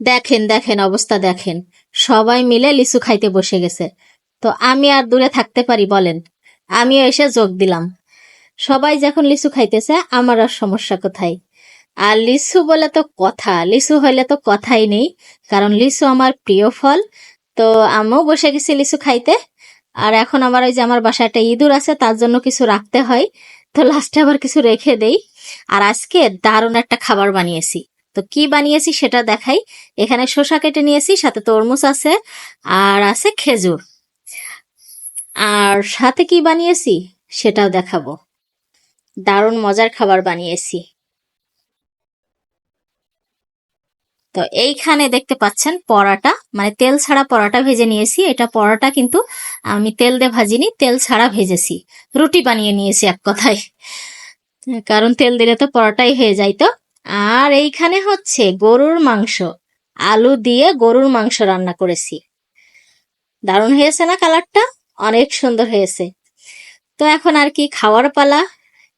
দেখেন দেখেন, অবস্থা দেখেন। সবাই মিলে লিচু খাইতে বসে গেছে। তো আমি আর দূরে থাকতে পারি বলেন। আমিও এসে যোগ দিলাম। সবাই যখন লিচু খাইতেছে, আমার আর সমস্যা কোথায়? আর লিচু বলে তো কথা, লিচু হইলে তো কথাই নেই। কারণ লিচু আমার প্রিয় ফল। তো আমিও বসে গেছি লিচু খাইতে। আর এখন আমার ওই যে আমার বাসায় একটা ইঁদুর আছে, তার জন্য কিছু রাখতে হয়। তো লাস্টে আবার কিছু রেখে দেই। আর আজকে দারুণ একটা খাবার বানিয়েছি। তো কি বানিয়েছি সেটা দেখাই। এখানে শসা কেটে নিয়েছি, সাথে তরমুজ আছে, আর আছে খেজুর। আর সাথে কি বানিয়েছি সেটাও দেখাবো। দারুণ মজার খাবার বানিয়েছি। তো এইখানে দেখতে পাচ্ছেন পরাটা মানে তেল ছাড়া পরাটা ভেজে নিয়েছি। এটা পরাটা কিন্তু আমি তেল দিয়ে ভাজিনি, তেল ছাড়া ভেজেছি। রুটি বানিয়ে নিয়েছি এক কথায়। কারণ তেল দিলে তো পরাটাই হয়ে যাইতো। আর এইখানে হচ্ছে গরুর মাংস। আলু দিয়ে গরুর মাংস রান্না করেছি। দারুণ হয়েছে না কালারটা? অনেক সুন্দর হয়েছে। তো এখন আর কি খাওয়ার পালা।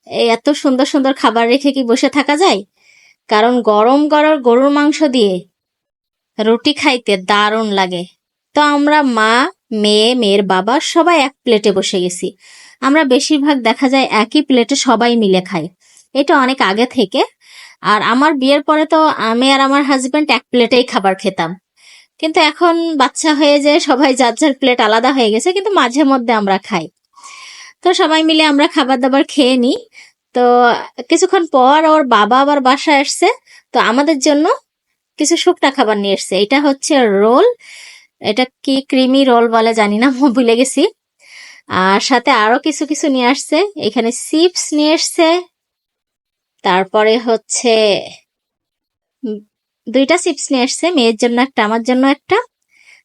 এত সুন্দর সুন্দর খাবার রেখে কি বসে থাকা যায়? কারণ গরম গরম গরুর মাংস দিয়ে রুটি খাইতে দারুণ লাগে। তো আমরা মা, মেয়ে, মেয়ের বাবা সবাই এক প্লেটে বসে গেছি। আমরা বেশিরভাগ দেখা যায় একই প্লেটে সবাই মিলে খাই। এটা অনেক আগে থেকে আর আমার বিয়ের পরে তো আমি আর আমার হাজবেন্ড এক প্লেটেই খাবার খেতাম। কিন্তু এখন বাচ্চা হয়ে যে সবাই যার যার প্লেট আলাদা হয়ে গেছে, কিন্তু মাঝে মধ্যে আমরা খাই। তো সবাই মিলে আমরা খাবার দাবার খেয়ে নিই। তো কিছুক্ষণ পর ওর বাবা আবার বাসায় আসছে। তো আমাদের জন্য কিছু শুকনা খাবার নিয়ে এসছে। এটা হচ্ছে রোল। এটা কি ক্রিমি রোল বলে জানি না, ভুলে গেছি। আর সাথে আরও কিছু কিছু নিয়ে আসছে। এখানে চিপস নিয়ে এসছে। তারপরে হচ্ছে দুইটা চিপস নিয়ে এসছে, মেয়ের জন্য একটা, আমার জন্য একটা।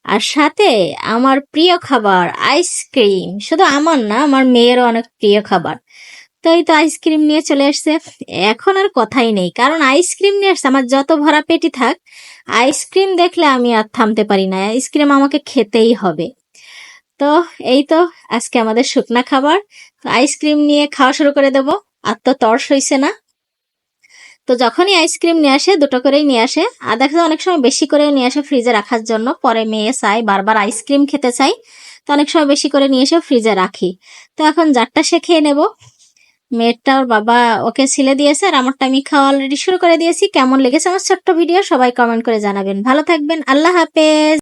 আর সাথে আমার প্রিয় খাবার, আইসক্রিম। শুধু আমার না, আমার মেয়েরও অনেক প্রিয় খাবার। তো এই তো আইসক্রিম নিয়ে চলে এসছে। এখন আর কথাই নেই, কারণ আইসক্রিম নিয়ে আসছে আমার যত ভরা পেটি থাক, আইসক্রিম দেখলে আমি আর থামতে পারি না, আইসক্রিম আমাকে খেতেই হবে। তো এই তো আজকে আমাদের শুকনা খাবার আইসক্রিম নিয়ে খাওয়া শুরু করে দেবো, আর তো তর্স হইছে না। তো যখনই আইসক্রিম নিয়ে আসে, দুটো করেই নিয়ে আসে। আর দেখা যায় অনেক সময় বেশি করে নিয়ে আসে ফ্রিজে রাখার জন্য। পরে মেয়ে চাই বারবার আইসক্রিম খেতে চাই। তো অনেক সময় বেশি করে নিয়ে এসে ফ্রিজে রাখি। তো এখন যারটা সে খেয়ে নেব। মেয়েরটা ওর বাবা ওকে ছিলে দিয়েছে আর আমারটা আমি খাওয়া অলরেডি শুরু করে দিয়েছি। কেমন লেগেছে আমার ছোট্ট ভিডিও সবাই কমেন্ট করে জানাবেন। ভালো থাকবেন, আল্লাহ হাফেজ।